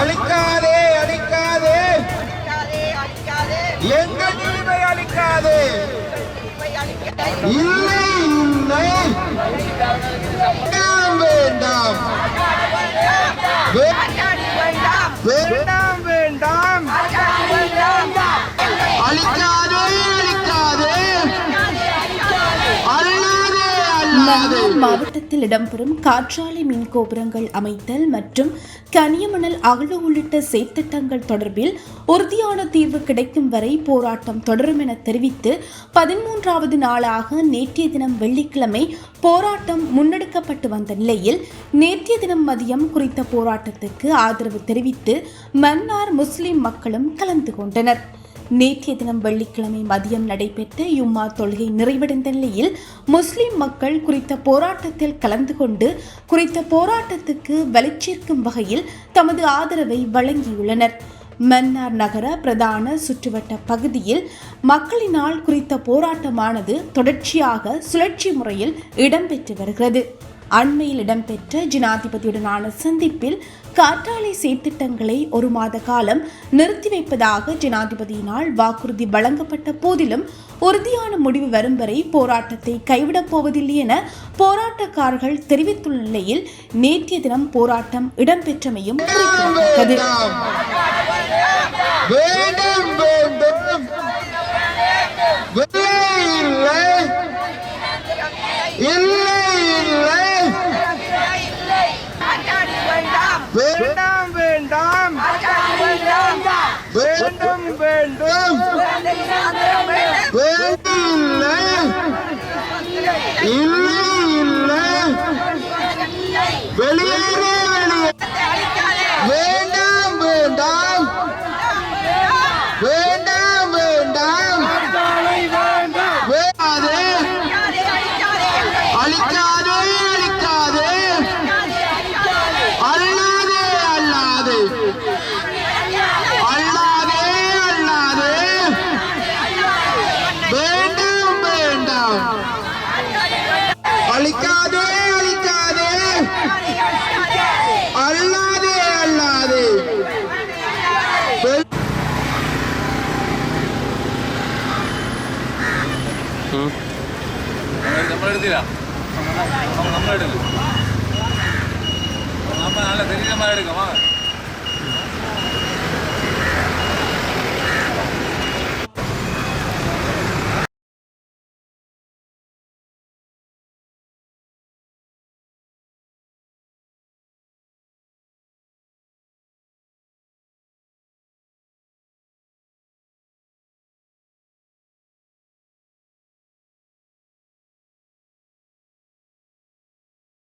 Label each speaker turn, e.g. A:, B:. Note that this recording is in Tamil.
A: அழிக்காதே அழிக்காதே. எங்கள் உரிமை அழிக்காதே.
B: மன்னார் மாவட்டத்தில் இடம்பெறும் காற்றாலை மின் கோபுரங்கள் அமைத்தல் மற்றும் கனியமணல் அகழ்வு உள்ளிட்ட செயற்திட்டங்கள் தொடர்பில் உறுதியான தீர்வு கிடைக்கும் வரை போராட்டம் தொடரும் என தெரிவித்து பதிமூன்றாவது நாளாக நேற்றைய தினம் வெள்ளிக்கிழமை போராட்டம் முன்னெடுக்கப்பட்டு வந்த நிலையில் நேற்றைய தினம் மதியம் குறித்த போராட்டத்துக்கு ஆதரவு தெரிவித்து மன்னார் முஸ்லிம் மக்களும் கலந்து கொண்டனர். நேற்றைய தினம் வெள்ளிக்கிழமை மதியம் நடைபெற்ற யும்மா தொழுகை நிறைவடைந்த நிலையில் முஸ்லிம் மக்கள் குறித்த போராட்டத்தில் கலந்து கொண்டு குறித்த போராட்டத்துக்கு வலிச்சேர்க்கும் வகையில் தமது ஆதரவை வழங்கியுள்ளனர். மன்னார் நகர பிரதான சுற்றுவட்ட பகுதியில் மக்களினால் குறித்த போராட்டமானது தொடர்ச்சியாக சுழற்சி முறையில் இடம்பெற்று வருகிறது. அண்மையில் இடம்பெற்ற ஜனாதிபதியுடனான சந்திப்பில் காற்றாலை சீர்திட்டங்களை ஒரு மாத காலம் நிறுத்தி வைப்பதாக ஜனாதிபதியினால் வாக்குறுதி வழங்கப்பட்ட போதிலும் உறுதியான முடிவு வரும் வரை போராட்டத்தை கைவிடப் போவதில்லை என போராட்டக்காரர்கள் தெரிவித்துள்ள நிலையில் நேற்றைய தினம் போராட்டம் இடம்பெற்றமையும் குறிப்பிடத்தக்கது.
A: வேண்டும். வேண்டும் இல்லை இல்லை இல்லை இல்லை
C: அச்சாடி வேண்டாம்
A: வேண்டாம் வேண்டாம்
C: அச்சாடி வேண்டாம்
A: வேண்டும் வேண்டும். வேண்டும். இல்லை இல்லை. இல்லை வெளியேறு. அழிக்காதே அழிக்காதே அல்லாதே அல்லாதே வே-
D: നമ്മൾ എടുത്തില്ല നമ്മൾ എടുക്കും നമ്മൾ നല്ല ശരീരമായി എടുക്കാം വാ